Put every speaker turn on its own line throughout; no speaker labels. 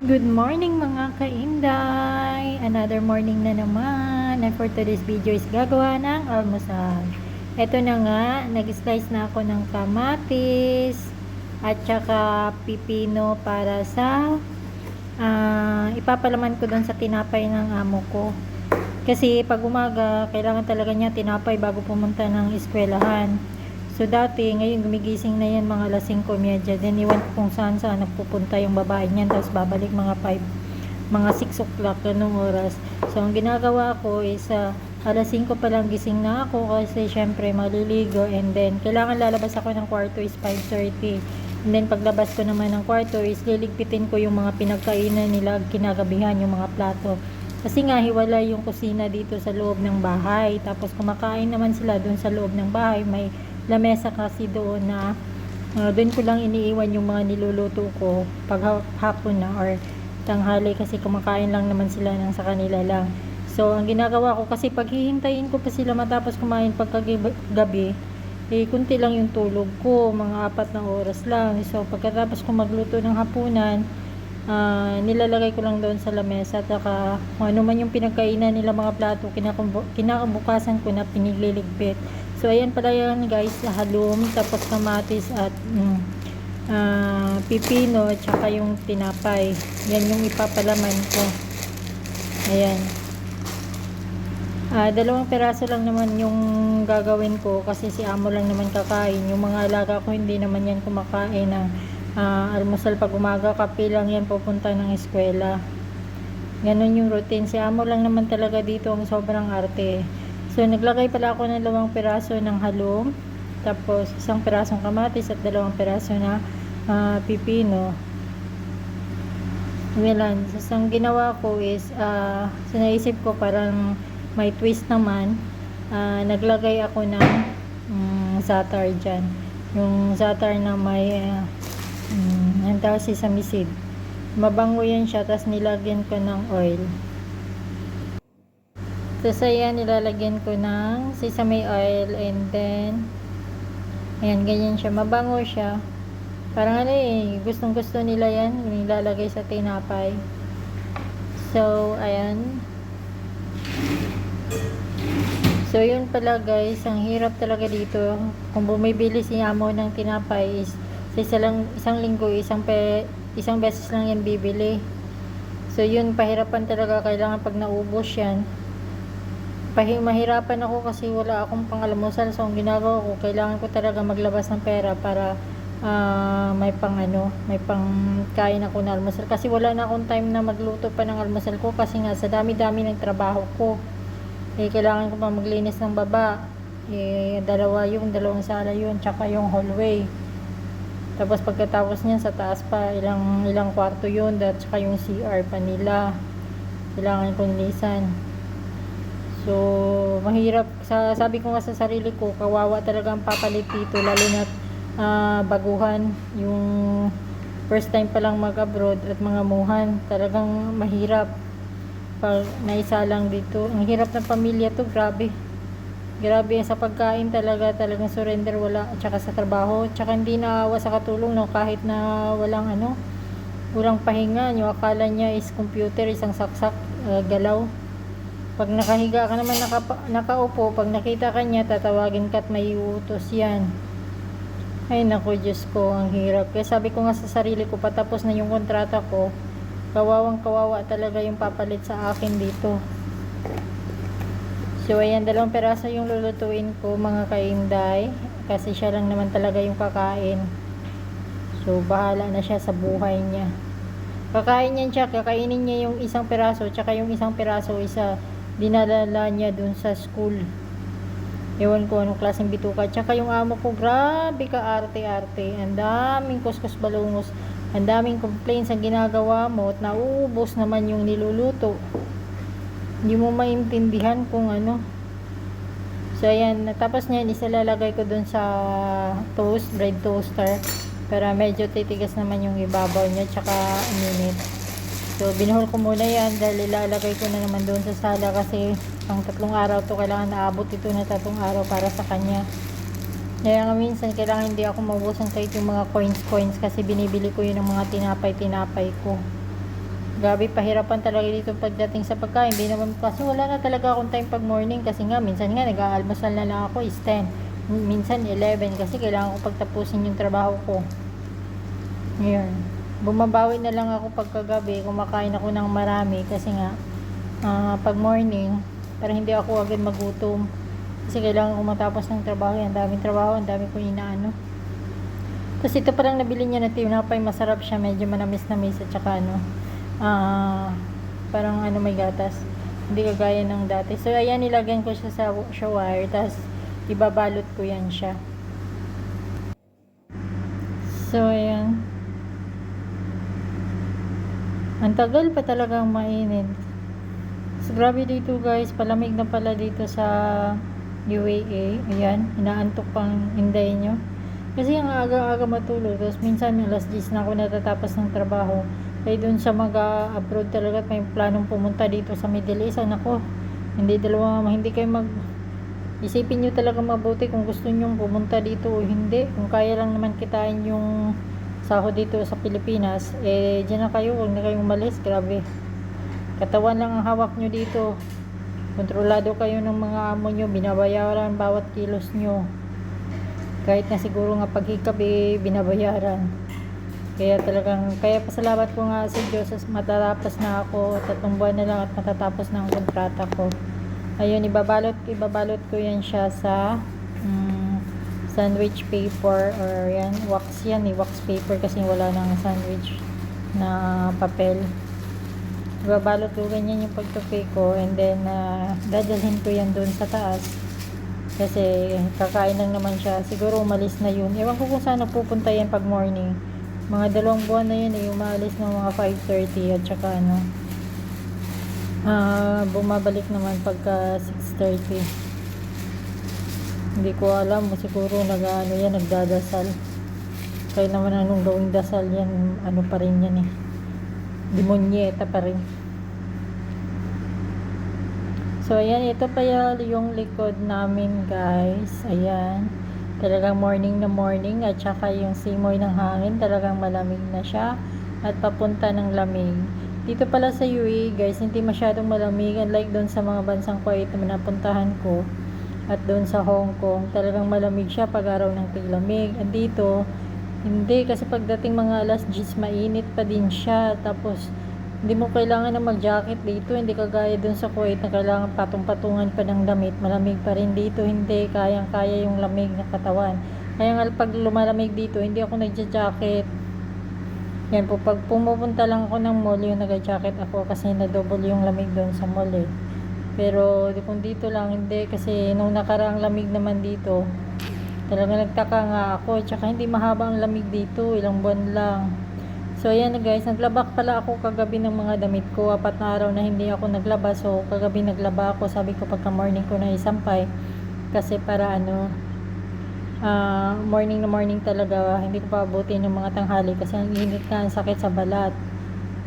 Good morning mga kainday! Another morning na naman. And for today's video is gagawa ng almusal. Ito na nga, nag-slice na ako ng kamatis at saka pipino para sa ah, ipapalaman ko doon sa tinapay ng amo ko. Kasi pag umaga, kailangan talaga niya tinapay bago pumunta ng eskwelahan. So dati, ngayon gumigising na yan mga alas 5.30. Then iwan ko kung saan saan nagpupunta yung babae niyan. Tapos babalik mga 5, mga 6 o'clock ganung oras. So ang ginagawa ko is ah, alas 5 pa lang gising na ako kasi syempre maliligo. And then kailangan lalabas ako ng kwarto is 5.30. And then paglabas ko naman ng kwarto is liligpitin ko yung mga pinagkainan nila kinagabihan, yung mga plato. Kasi nga hiwalay yung kusina dito sa loob ng bahay. Tapos kumakain naman sila doon sa loob ng bahay. May lamesa kasi doon na uh, doon ko lang iniiwan yung mga niluluto ko pag ha- hapon na or tanghali kasi kumakain lang naman sila ng sa kanila lang. So, ang ginagawa ko kasi pag hihintayin ko pa sila matapos kumain pagkagabi, eh, kunti lang yung tulog ko, mga apat na oras lang. So, pagkatapos ko magluto ng hapunan, ah, nilalagay ko lang doon sa lamesa at saka kung ano man yung pinagkainan nila mga plato, kinakabukasan ko na pinigliligpit. So, ayan pala yan guys, halum, tapos kamatis at mm, ah, pipino at saka yung tinapay. Yan yung ipapalaman ko. Ayan. Ah, dalawang peraso lang naman yung gagawin ko kasi si amo lang naman kakain. Yung mga alaga ko hindi naman yan kumakain ng ah, almusal pag umaga. Kape lang yan pupunta ng eskwela. Ganon yung routine. Si amo lang naman talaga dito ang sobrang arte. So, naglagay pala ako ng dalawang peraso ng halong. Tapos, isang perasong kamatis at dalawang peraso na ah, pipino. Well, so, ang ginawa ko is, ah, so ko parang may twist naman. Ah, naglagay ako ng mm, zatar dyan. Yung zatar na may, uh, mm, ang tawag si samisid. Mabango yan siya, tapos nilagyan ko ng oil. Tapos ayan, nilalagyan ko ng sesame oil and then, ayan, ganyan siya. Mabango siya. Parang ano eh, gustong gusto nila yan, nilalagay sa tinapay. So, ayan. So, yun pala guys, ang hirap talaga dito. Kung bumibili si amo ng tinapay is, sa isa lang, isang linggo, isang, pe, isang beses lang yan bibili. So, yun, pahirapan talaga. Kailangan pag naubos yan, pahi mahirapan ako kasi wala akong pangalamusal. So, ang ginagawa ko, kailangan ko talaga maglabas ng pera para ah, may pang ano, may pang kain ako na almusal. Kasi wala na akong time na magluto pa ng almusal ko kasi nga sa dami-dami ng trabaho ko. Eh, kailangan ko pa maglinis ng baba. Eh, dalawa yung, dalawang sala yun, tsaka yung hallway. Tapos pagkatapos niyan sa taas pa, ilang ilang kwarto yun, at tsaka yung CR pa nila. Kailangan kong lisan. So, mahirap. Sa, sabi ko nga sa sarili ko, kawawa talaga ang papalit dito, lalo na ah, baguhan. Yung first time pa lang mag-abroad at mga muhan, talagang mahirap. Pag naisa lang dito, ang hirap ng pamilya to, grabe. Grabe sa pagkain talaga, talagang surrender wala, at saka sa trabaho, at saka hindi naawa sa katulong, no, kahit na walang ano, walang pahinga, yung akala niya is computer, isang saksak, ah, galaw. Pag nakahiga ka naman naka, nakaupo, pag nakita ka niya, tatawagin ka at may utos yan. Ay naku, Diyos ko, ang hirap. Kaya sabi ko nga sa sarili ko, patapos na yung kontrata ko, kawawang kawawa talaga yung papalit sa akin dito. So, ayan, dalawang peraso yung lulutuin ko, mga kainday. Kasi siya lang naman talaga yung kakain. So, bahala na siya sa buhay niya. Kakain niyan siya, kakainin niya yung isang peraso, tsaka yung isang peraso, isa, dinalala niya dun sa school. Ewan ko anong klaseng bituka. Tsaka yung amo ko, grabe ka arte-arte. Ang daming kuskus balungos. Ang daming complaints ang ginagawa mo at nauubos naman yung niluluto. Hindi mo maintindihan kung ano. So, ayan. Tapos niyan, isalalagay ko dun sa toast, bread toaster. Para medyo titigas naman yung ibabaw niya. Tsaka minute. So, binuhol ko muna yan dahil ilalagay ko na naman doon sa sala kasi pang tatlong araw to kailangan naabot ito na tatlong araw para sa kanya. Kaya nga minsan kailangan hindi ako maubusan kahit yung mga coins coins kasi binibili ko yun ng mga tinapay tinapay ko. Gabi pahirapan talaga dito pagdating sa pagkain. Hindi naman kasi wala na talaga akong time pag morning kasi nga minsan nga nag-aalmusal na lang ako is 10. Minsan 11 kasi kailangan ko pagtapusin yung trabaho ko. Ngayon, bumabawi na lang ako pagkagabi, kumakain ako ng marami kasi nga ah, pag morning, para hindi ako agad magutom. Kasi kailangan ko matapos ng trabaho, ang daming trabaho, ang dami ko inaano. Tapos ito parang nabili niya na tinapay, masarap siya, medyo manamis-namis at saka ano, ah, parang ano may gatas. Hindi kagaya ng dati. So ayan, nilagyan ko siya sa shower, tapos ibabalot ko yan siya. So ayan. Ang tagal pa talagang mainit. So, grabe dito guys, palamig na pala dito sa UAA. Ayan, inaantok pang inday nyo. Kasi ang aga-aga matulog, tapos minsan alas 10 na ako natatapos ng trabaho. Kaya dun sa mag-abroad talaga at may planong pumunta dito sa Middle East. Anak ko, hindi dalawa, hindi kayo mag... Isipin nyo talaga mabuti kung gusto nyo pumunta dito o hindi. Kung kaya lang naman kitain yung sahod dito sa Pilipinas, eh, dyan na kayo, huwag na kayong umalis, grabe. Katawan lang ang hawak nyo dito. Kontrolado kayo ng mga amo nyo, binabayaran bawat kilos nyo. Kahit na siguro nga paghikap, eh, binabayaran. Kaya talagang, kaya pasalamat ko nga sa Diyos, matatapos na ako, tatlong buwan na lang at matatapos na ang kontrata ko. Ayun, ibabalot, ibabalot ko yan siya sa, mm, sandwich paper or yan wax yan eh wax paper kasi wala nang sandwich na papel. Babalot ko ganyan yung pagtupi ko and then uh, dadalhin ko yan doon sa taas kasi kakain lang naman siya. Siguro umalis na yun. Ewan ko kung saan pupunta yan pag morning. Mga dalawang buwan na yun eh umalis ng mga 5.30 at saka ano ah bumabalik naman pagka 6.30 hindi ko alam, siguro nag ano yan, nagdadasal. Kaya naman anong gawing dasal yan, ano pa rin yan eh. Demonyeta pa rin. So, ayan, ito pa yung likod namin, guys. Ayan. Talagang morning na morning at saka yung simoy ng hangin, talagang malamig na siya at papunta ng lamig. Dito pala sa UAE, guys, hindi masyadong malamig unlike doon sa mga bansang Kuwait na napuntahan ko at doon sa Hong Kong, talagang malamig siya pag araw ng tiglamig. At dito, hindi kasi pagdating mga alas 10 mainit pa din siya. Tapos hindi mo kailangan na mag-jacket dito, hindi kagaya doon sa Kuwait na kailangan patong-patungan pa ng damit. Malamig pa rin dito, hindi kayang-kaya yung lamig ng katawan. Kaya nga pag lumalamig dito, hindi ako nagja-jacket. Yan po, pag pumupunta lang ako ng mall, yung nag-jacket ako kasi na-double yung lamig doon sa mall eh. Pero kung dito lang hindi. Kasi nung nakaraang lamig naman dito talaga nagtaka nga ako. Tsaka hindi mahaba ang lamig dito ilang buwan lang. So ayan na guys. Naglabak pala ako kagabi ng mga damit ko. Apat na araw na hindi ako naglaba. So kagabi naglaba ako. Sabi ko pagka morning ko na isampay kasi para ano ah, morning na morning talaga hindi ko pa abutin yung mga tanghali kasi ang init ka ang sakit sa balat.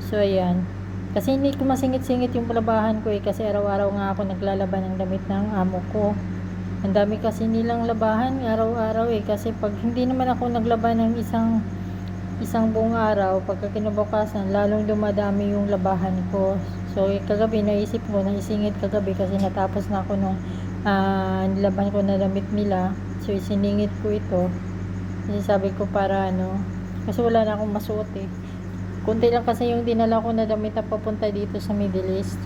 So ayan kasi hindi ko masingit-singit yung palabahan ko eh kasi araw-araw nga ako naglalaban ng damit ng amo ko. Ang dami kasi nilang labahan araw-araw eh kasi pag hindi naman ako naglaban ng isang isang buong araw pagka kinabukasan lalong dumadami yung labahan ko. So eh, kagabi naisip ko na isingit kagabi kasi natapos na ako nung ah, nilaban ko na damit nila. So isiningit ko ito. Kasi sabi ko para ano kasi wala na akong masuot eh. Kunti lang kasi yung dinala ko na damit na papunta dito sa Middle East.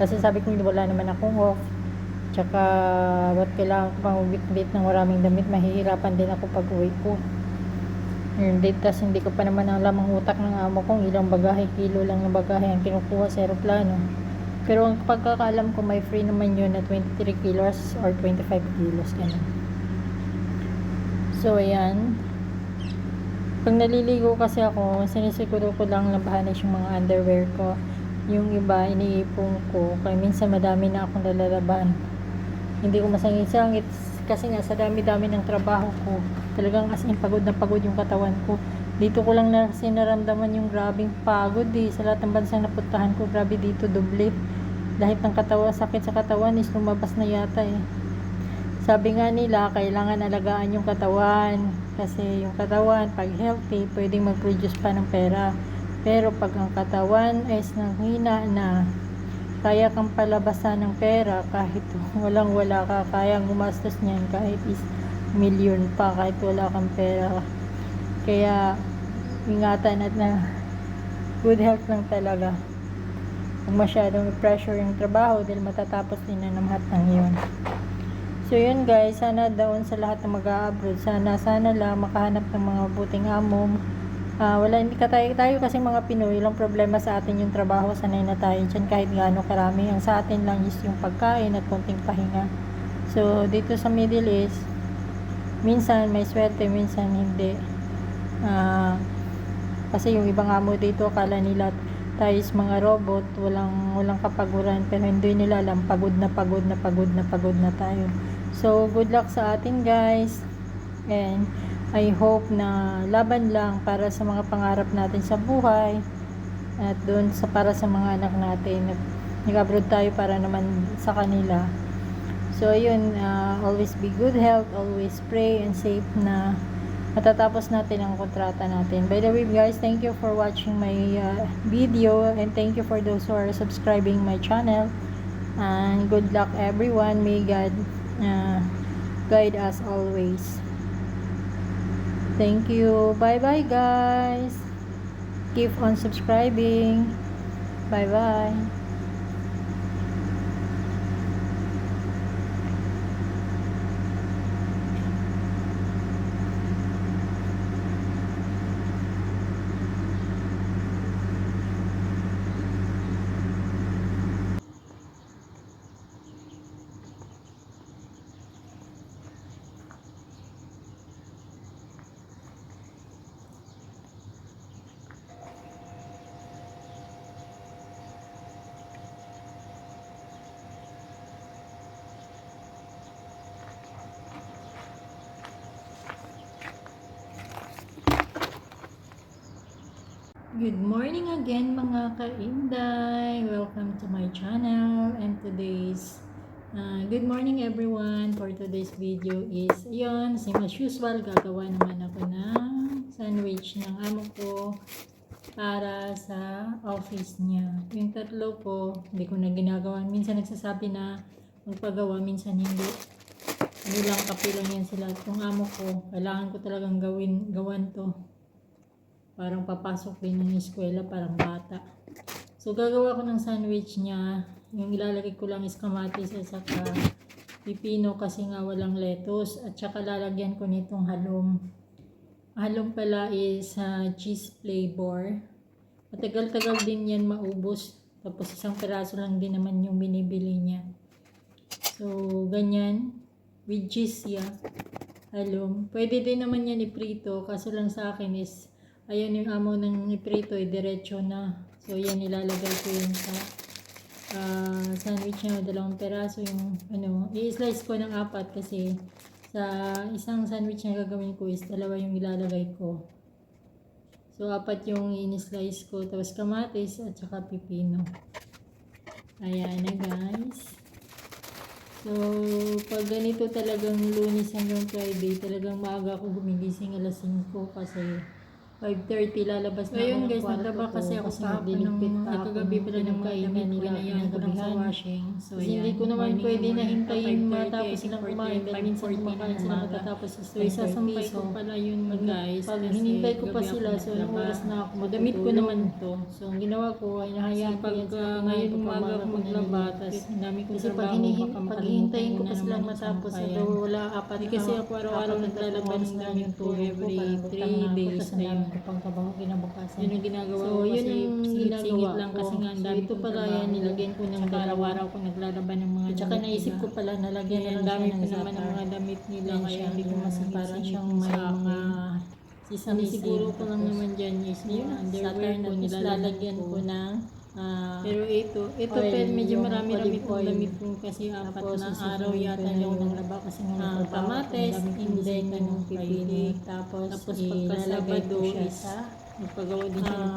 Kasi sabi ko wala naman akong off. Tsaka, ba't kailangan ko pang ubit-bit ng maraming damit, mahihirapan din ako pag uwi ko. Yun, dito, tas hindi ko pa naman ang utak ng amo kong ilang bagahe, kilo lang ng bagahe ang kinukuha sa aeroplano. Pero ang pagkakaalam ko, may free naman yun na 23 kilos or 25 kilos. Ganun. So, ayan. Pag naliligo kasi ako, sinisiguro ko lang labahanin yung mga underwear ko. Yung iba, iniipon ko. Kaya minsan madami na akong nalalaban. Hindi ko masangit-sangit kasi nga sa dami-dami ng trabaho ko. Talagang as in pagod na pagod yung katawan ko. Dito ko lang na sinaramdaman yung grabing pagod eh. Sa lahat ng bansang napuntahan ko, grabe dito doble. Lahat ng katawan, sakit sa katawan is lumabas na yata eh. Sabi nga nila, kailangan alagaan yung katawan. Kasi yung katawan, pag healthy, pwedeng mag-produce pa ng pera. Pero pag ang katawan is nanghina na, kaya kang palabasan ng pera kahit walang wala ka, kaya gumastos niyan kahit is million pa kahit wala kang pera. Kaya ingatan at na good health lang talaga. Kung masyadong pressure yung trabaho dahil matatapos din na ng lahat ng yun. So yun guys, sana doon sa lahat na mag-abroad, sana sana lang makahanap ng mga buting amo. Ah, wala hindi ka tayo, tayo kasi mga Pinoy, lang problema sa atin yung trabaho, sanay na tayo dyan kahit gaano karami. Ang sa atin lang is yung pagkain at konting pahinga. So dito sa Middle East, minsan may swerte, minsan hindi. Ah, kasi yung ibang amo dito, akala nila tayo is mga robot, walang walang kapaguran, pero hindi nila alam pagod na pagod na pagod na pagod na tayo. So, good luck sa atin guys. And I hope na laban lang para sa mga pangarap natin sa buhay at doon sa para sa mga anak natin. Nag- Nag-abroad tayo para naman sa kanila. So, yun, ah, always be good health, always pray and safe na matatapos natin ang kontrata natin. By the way, guys, thank you for watching my uh, video and thank you for those who are subscribing my channel. And good luck everyone. May God uh, guide us always. Thank you. Bye-bye, guys. Keep on subscribing. Bye-bye. Good morning again mga kainday! Welcome to my channel and today's uh, good morning everyone for today's video is ayun, same as usual gagawa naman ako ng sandwich ng amo ko para sa office niya. Yung tatlo ko, hindi ko na ginagawa. Minsan nagsasabi na magpagawa, minsan hindi. Ano lang, kapilang yan sila. Kung amo ko, kailangan ko talagang gawin, gawan to parang papasok din ng eskwela, parang bata. So, gagawa ko ng sandwich niya. Yung ilalagay ko lang is kamatis at saka pipino kasi nga walang lettuce. At saka lalagyan ko nitong halong. Halong pala is uh, cheese flavor. Matagal-tagal din yan maubos. Tapos isang peraso lang din naman yung binibili niya. So, ganyan. With cheese yan. Halong. Pwede din naman yan iprito. Kaso lang sa akin is Ayan yung amo ng iprito, eh, diretso na. So, yan ilalagay ko yun sa ah, sandwich niya, dalawang peraso yung, ano, i-slice ko ng apat kasi sa isang sandwich na gagawin ko is dalawa yung ilalagay ko. So, apat yung in-slice ko, tapos kamatis at saka pipino. Ayan na guys. So, pag ganito talagang lunis hanggang Friday, talagang maaga ako gumigising alas 5 kasi 5.30 lalabas na
Ayun
ako ng
guys,
ko
kasi ako kahapon
magliligpit
ng- kagabi pala ng kainan
nila
nila,
yung
yan ko lang sa
gabihan.
washing. So,
Kasi hindi ko naman pwede na hintayin
5:30,
matapos silang kumain dahil minsan
5:40
kumakain sila matatapos is
So, isasampay
10:30.
ko
So,
pala yun guys.
pag hinintay ko pa sila, so
naglaba.
oras na ako
Damit ko naman to.
So, ang ginawa ko ay nahayaan ko yan sila kumain
ngayon umaga ako maglaba, tapos dami kong trabaho,
pag hihintayin ko pa silang matapos, although wala apat
kasi ako araw-araw
apat na
every
parang
three
utang na ako, ko pang trabaho kinabukasan.
Yun ang ginagawa
So,
ko
yun
kasi
yung
singit-singit
ginagawa
lang kasi nga ang
So,
dami
ito
kong
pala
trabaho.
yan, nilagyan ko ng
Tsaka
dalawa.
araw-araw ko naglalaban ng mga
saka
damit
naisip
nila.
ko pala, nalagyan na
Yan,
lang
ang dami
siya
ko
ng
naman ng mga damit nila
Yan
kaya
siya,
hindi ko
yung
masingit
para siyang
sa
may mga
Sinisiguro ko lang naman dyan is
Yun,
yung underwear
Saturn
ko nilalagyan
lalagyan
ko.
ko ng ah,
Pero ito, ito
oil,
pero medyo
yung
marami-rami
olive
kong
oil.
damit ko kasi apat
Tapos,
na
susunod
araw yata
na
yung
yung
naglaba kasi nga
ah,
nagtrabaho ako,
kamates,
ang dami kong ng. Friday.
Tapos,
Tapos
ilalagay ko
pagkasabado
siya
is
sa
Nagpagawa din siya ng
Ah,